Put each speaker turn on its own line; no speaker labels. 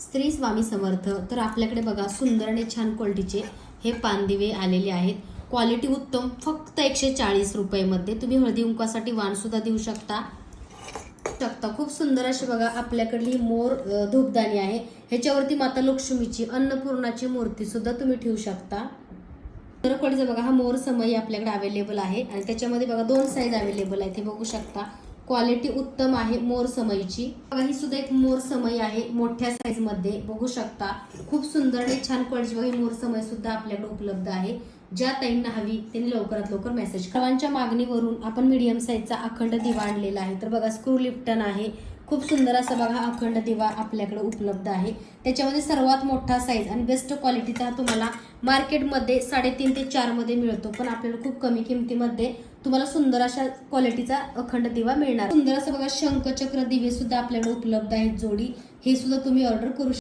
स्त्री स्वामी समर्थ. तर आपल्याकडे बघा सुंदर आणि छान क्वालिटीचे हे पानदिवे आलेले आहेत. क्वालिटी उत्तम फक्त एकशे चाळीस रुपयेमध्ये. तुम्ही हळदी उंकासाठी वाणसुद्धा देऊ शकता. शकता. खूप सुंदर अशी बघा आपल्याकडली मोर धूपदाणी आहे. ह्याच्यावरती माता लक्ष्मीची अन्नपूर्णाची मूर्ती सुद्धा तुम्ही ठेवू शकता. तर क्वालिटीचा बघा हा मोर समय आपल्याकडे अवेलेबल आहे. आणि त्याच्यामध्ये बघा दोन साईज अवेलेबल आहे ते बघू शकता. क्वालिटी उत्तम आहे मोर समईची. बघा ही सुद्धा एक मोर समई आहे मोठ्या साईजमध्ये. बघू शकता खूप सुंदर आणि छान क्वालिटी बघा ही मोर समय सुद्धा आपल्याकडे उपलब्ध आहे. ज्या ताईंना हवी त्यांनी लवकरात लवकर मेसेज सर्वांच्या मागणीवरून आपण मीडियम साईजचा अखंड दिवा आणलेला आहे. तर बघा स्क्रू लिप्टन आहे. खूप सुंदर असा बघा अखंड दिवा आपल्याकडे उपलब्ध आहे. त्याच्यामध्ये सर्वात मोठा साईज आणि बेस्ट क्वालिटीचा हा तुम्हाला मार्केटमध्ये साडेतीन ते चारमध्ये मिळतो. पण आपल्याला खूप कमी किमतीमध्ये तुम्हाला सुंदर अशा क्वालिटीचा अखंड दिवा मिळणार. सुंदर असं बघा शंखचक्र दिवे सुद्धा आपल्याकडे उपलब्ध आहेत जोडी. हे सुद्धा तुम्ही ऑर्डर करू शकता.